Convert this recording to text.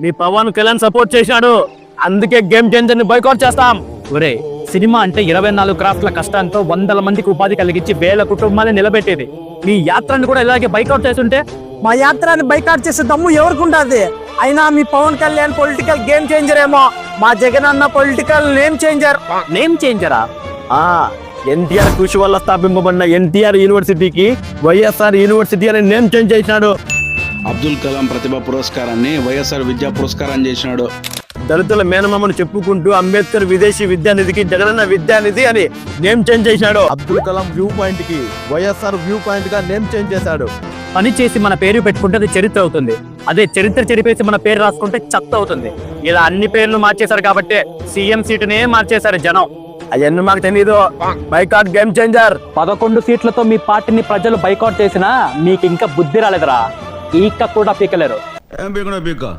మీ Pawan Kalyan support చేశాడు. అందుకే game చేంజర్ని బైకౌట్ చేస్తాం. ఒరే సినిమా అంటే ఇరవై నాలుగు క్రాఫ్ట్ల కష్టాంతో వందల మందికి ఉపాధి కలిగించి వేల కుటుంబాన్ని నిలబెట్టేది. మీ యాత్రను కూడా ఇలాగే బైకౌట్ చేస్తుంటే? మా యాత్రని బైకాట్ చేసే దమ్ము ఎవరికి ఉండదు? అయినా మీ Pawan Kalyan political game changer ఏమో. మా జగన్ అన్న పొలిటికల్ నేమ్ చేంజర్ నేమ్ చేంజరా ఆ? ఎన్టీఆర్ కృషి వల్ల స్థాపింపబడిన ఎన్టీఆర్ యూనివర్సిటీకి వైఎస్ఆర్ యూనివర్సిటీ అని నేమ్ చేంజ్ చేసినాడు. అబ్దుల్ కలాం ప్రతిభ పురస్కారాన్ని వైఎస్ఆర్ విద్యా పురస్కారం చేసినాడు. దళితుల మేనమామను చెప్పుకుంటూ అంబేద్కర్ విదేశీ విద్యానిధికి జగనన్న విద్యానిధి అని నేమ్ చేంజ్ చేసినాడు అబ్దుల్ కలాం వ్యూ పాయింట్కి వైఎస్ఆర్ వ్యూ పాయింట్గా నేమ్ చేంజ్ చేశాడు. పని చేసి మన పేరు పెట్టుకుంటే అది చరిత్ర అవుతుంది. అదే చరిత్ర చెరిపేసి మన పేరు రాసుకుంటే చెత్త అవుతుంది. ఇలా అన్ని పేర్లు మార్చేశారు కాబట్టి సీఎం సీటునే మార్చేశారు జనం. అవన్నీ మాకు తెలీదు. Boycott game changer. పదకొండు సీట్లతో మీ పార్టీని ప్రజలు బైకౌట్ చేసినా మీకు ఇంకా బుద్ధి రాలేదురా. ಈ ಕಕ್ಕೂಡ ಪೀಕಲೇರು ಬೇಕಣ ಬೇಕಾ